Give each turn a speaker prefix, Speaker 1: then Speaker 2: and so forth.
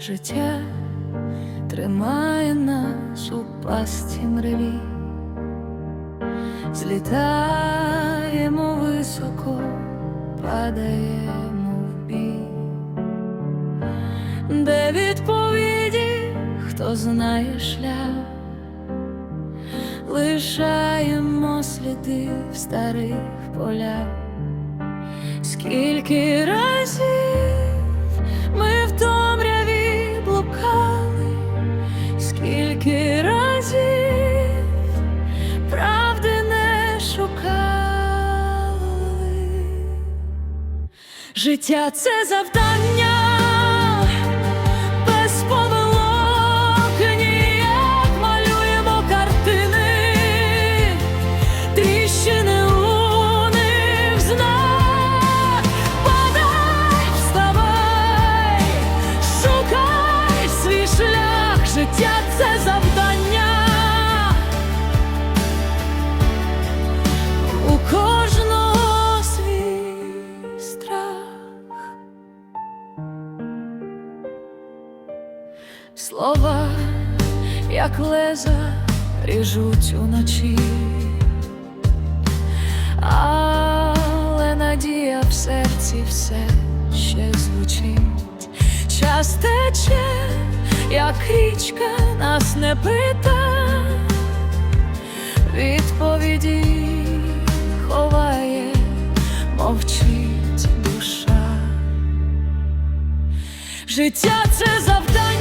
Speaker 1: життя тримає нас у пасті мреві, злітаємо високо, падаємо в бій, де відповіді, хто знає шлях, лишаємо сліди в старих полях. Скільки Життя це завдання без помилок, ніяк малюємо картини, тріщини у них знак. Падай, вставай, шукай свій шлях, життя це завдання. Слова, як леза, ріжуть уночі, але надія в серці все ще звучить. Час тече, як річка нас не пита, відповіді ховає, мовчить душа. Життя це завдання